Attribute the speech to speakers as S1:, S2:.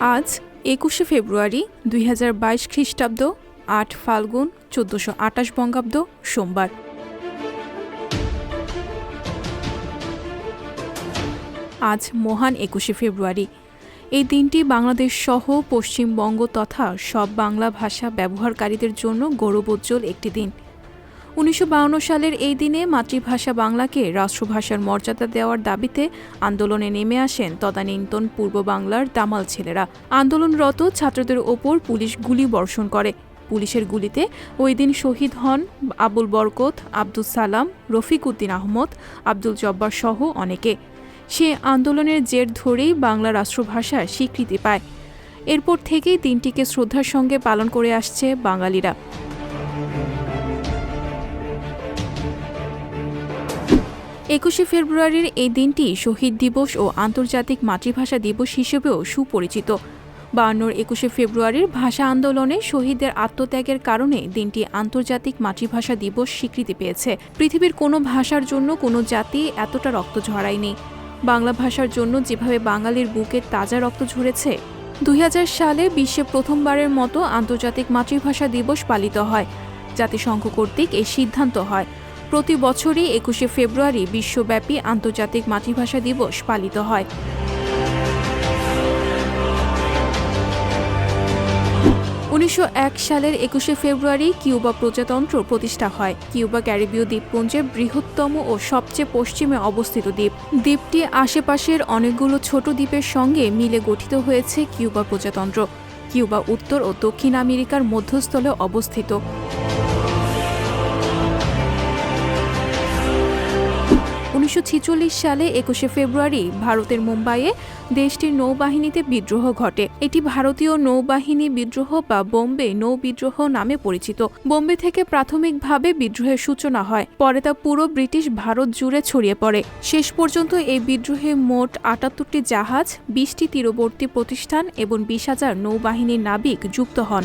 S1: আজ একুশে ফেব্রুয়ারি দুই হাজার বাইশ খ্রিস্টাব্দ, আট ফাল্গুন, চোদ্দশো আটাশ বঙ্গাব্দ, সোমবার। আজ মহান একুশে ফেব্রুয়ারি। এই দিনটি বাংলাদেশ সহ পশ্চিমবঙ্গ তথা সব বাংলা ভাষা ব্যবহারকারীদের জন্য গৌরবোজ্জ্বল একটি দিন। উনিশশো সালের এই দিনে মাতৃভাষা বাংলাকে রাষ্ট্রভাষার মর্যাদা দেওয়ার দাবিতে আন্দোলনে নেমে আসেন তদানীন্তন পূর্ব বাংলার দামাল ছেলেরা। আন্দোলনরত ছাত্রদের ওপর পুলিশ গুলি বর্ষণ করে। পুলিশের গুলিতে ওই দিন শহীদ হন আবুল বরকত আব্দুল সালাম, রফিক উদ্দিন আহমদ, আব্দুল জব্বার সহ অনেকে। সে আন্দোলনের জের ধরেই বাংলা রাষ্ট্রভাষার স্বীকৃতি পায়। এরপর থেকেই দিনটিকে শ্রদ্ধার সঙ্গে পালন করে আসছে বাঙালিরা। একুশে ফেব্রুয়ারির এই দিনটি শহীদ দিবস ও আন্তর্জাতিক মাতৃভাষা দিবস হিসেবেও সুপরিচিত। বায়ান্নর একুশে ফেব্রুয়ারির ভাষা আন্দোলনে শহীদদের আত্মত্যাগের কারণে দিনটি আন্তর্জাতিক মাতৃভাষা দিবস স্বীকৃতি পেয়েছে। পৃথিবীর কোনো ভাষার জন্য কোনো জাতি এতটা রক্ত ঝরায়নি। বাংলা ভাষার জন্য যেভাবে বাঙালির বুকে তাজা রক্ত ঝরেছে, দুই হাজার সালে বিশ্বে প্রথমবারের মতো আন্তর্জাতিক মাতৃভাষা দিবস পালিত হয়। জাতিসংঘ কর্তৃক এই সিদ্ধান্ত হয়। প্রতি বছরই একুশে ফেব্রুয়ারি বিশ্বব্যাপী আন্তর্জাতিক মাতৃভাষা দিবস পালিত হয়। উনিশশো এক সালের একুশে ফেব্রুয়ারি কিউবা প্রজাতন্ত্র প্রতিষ্ঠা হয়। কিউবা ক্যারিবীয় দ্বীপপুঞ্জের বৃহত্তম ও সবচেয়ে পশ্চিমে অবস্থিত দ্বীপ। দ্বীপটি আশেপাশের অনেকগুলো ছোট দ্বীপের সঙ্গে মিলে গঠিত হয়েছে কিউবা প্রজাতন্ত্র। কিউবা উত্তর ও দক্ষিণ আমেরিকার মধ্যস্থলে অবস্থিত। উনিশশো ছেচল্লিশ সালে একুশে ফেব্রুয়ারি ভারতের মুম্বাইয়ে দেশটির নৌবাহিনীতে বিদ্রোহ ঘটে। এটি ভারতীয় নৌবাহিনী বিদ্রোহ বা বোম্বে নৌ বিদ্রোহ নামে পরিচিত। বোম্বে থেকে প্রাথমিকভাবে বিদ্রোহের সূচনা হয়। পরে তা পুরো ব্রিটিশ ভারত জুড়ে ছড়িয়ে পড়ে। শেষ পর্যন্ত এই বিদ্রোহে মোট আটাত্তরটি জাহাজ, বিশটি তীরবর্তী প্রতিষ্ঠান এবং বিশ হাজার নৌবাহিনীর নাবিক যুক্ত হন।